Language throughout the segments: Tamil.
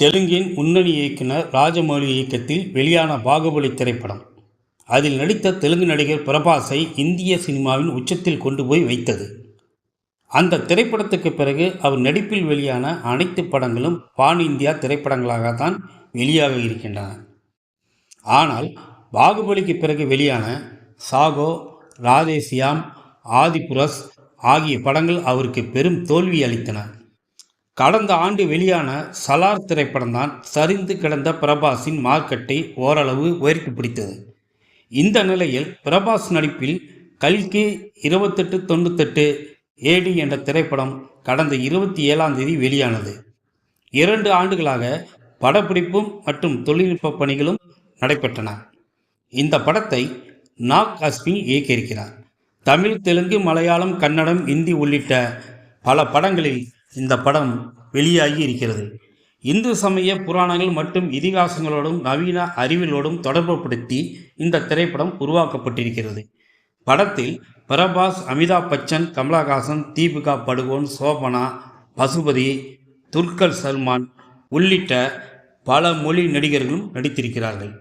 தெலுங்கின் முன்னணி இயக்குனர் ராஜமௌலி இயக்கத்தில் வெளியான பாகுபலி திரைப்படம். அதில் நடித்த தெலுங்கு நடிகர் பிரபாஸை இந்திய சினிமாவின் உச்சத்தில் கொண்டு போய் வைத்தது. அந்த திரைப்படத்துக்கு பிறகு அவர் நடிப்பில் வெளியான அனைத்து படங்களும் பான் இந்தியா திரைப்படங்களாகத்தான் வெளியாக இருக்கின்றன. ஆனால் பாகுபலிக்கு பிறகு வெளியான சாகோ ராதேசியாம் ஆதிபுரஸ் ஆகிய படங்கள் அவருக்கு பெரும் தோல்வி அளித்தன. கடந்த ஆண்டு வெளியான சலார் திரைப்படம்தான் சரிந்து கிடந்த பிரபாஸின் மார்க்கெட்டை ஓரளவு உயர்த்தி பிடித்தது. இந்த நிலையில் பிரபாஸ் நடிப்பில் கல்கி இருபத்தெட்டு தொண்ணூத்தெட்டு ஏடி என்ற திரைப்படம் கடந்த இருபத்தி ஏழாம் தேதி வெளியானது. இரண்டு ஆண்டுகளாக படப்பிடிப்பும் மற்றும் தொழில்நுட்ப பணிகளும் நடைபெற்றன. இந்த படத்தை நாக் அஸ்மி இயக்கியிருக்கிறார். தமிழ் தெலுங்கு மலையாளம் கன்னடம் இந்தி உள்ளிட்ட பல படங்களில் இந்த படம் வெளியாகி இருக்கிறது. இந்து சமய புராணங்கள் மற்றும் இதிகாசங்களோடும் நவீன அறிவியலோடும் தொடர்புபடுத்தி இந்த திரைப்படம் உருவாக்கப்பட்டிருக்கிறது. படத்தில் பிரபாஸ் அமிதாப் பச்சன் கமலஹாசன் தீபிகா படுகோன் சோபனா பசுபதி துல்கர் சல்மான் உள்ளிட்ட பல மொழி நடிகர்களும் நடித்திருக்கிறார்கள்.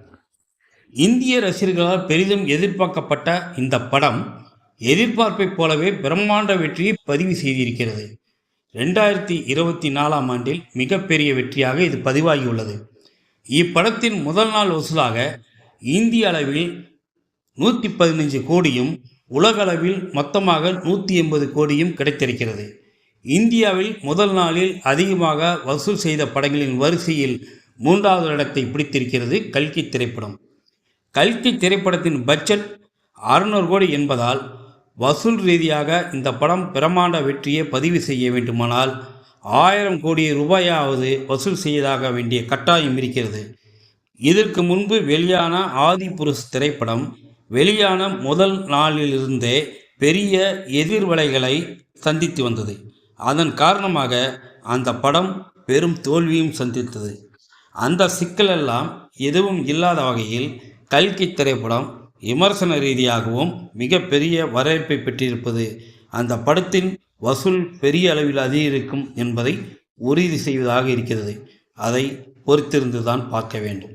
இந்திய ரசிகர்களால் பெரிதும் எதிர்பார்க்கப்பட்ட இந்த படம் எதிர்பார்ப்பைப் போலவே பிரம்மாண்ட வெற்றியை பதிவு செய்திருக்கிறது. ரெண்டாயிரத்தி இருபத்தி நாலாம் ஆண்டில் மிகப்பெரிய வெற்றியாக இது பதிவாகியுள்ளது. இப்படத்தின் முதல் நாள் வசூலாக இந்திய அளவில் நூற்றி பதினஞ்சு கோடியும் உலகளவில் மொத்தமாக நூற்றி எண்பது கோடியும் கிடைத்திருக்கிறது. இந்தியாவில் முதல் நாளில் அதிகமாக வசூல் செய்த படங்களின் வரிசையில் மூன்றாவது இடத்தை பிடித்திருக்கிறது கல்கி திரைப்படம். கல்கி திரைப்படத்தின் பட்ஜெட் அறுநூறு கோடி என்பதால் வசூல் ரீதியாக இந்த படம் பிரமாண்ட வெற்றியை பதிவு செய்ய வேண்டுமானால் ஆயிரம் கோடி ரூபாயாவது வசூல் செய்யதாக வேண்டிய கட்டாயம் இருக்கிறது. இதற்கு முன்பு வெளியான ஆதிபுருஷ் திரைப்படம் வெளியான முதல் நாளிலிருந்தே பெரிய எதிர்வலைகளை சந்தித்து வந்தது. அதன் காரணமாக அந்த படம் பெரும் தோல்வியும் சந்தித்தது. அந்த சிக்கலெல்லாம் எதுவும் இல்லாத வகையில் கல்கி திரைப்படம் விமர்சன ரீதியாகவும் மிகப்பெரிய வரவேற்பை பெற்றிருப்பது அந்த படத்தின் வசூல் பெரிய அளவில் அதிகரிக்கும் என்பதை உறுதி செய்வதாக இருக்கிறது. அதை பொறுத்திருந்து தான் பார்க்க வேண்டும்.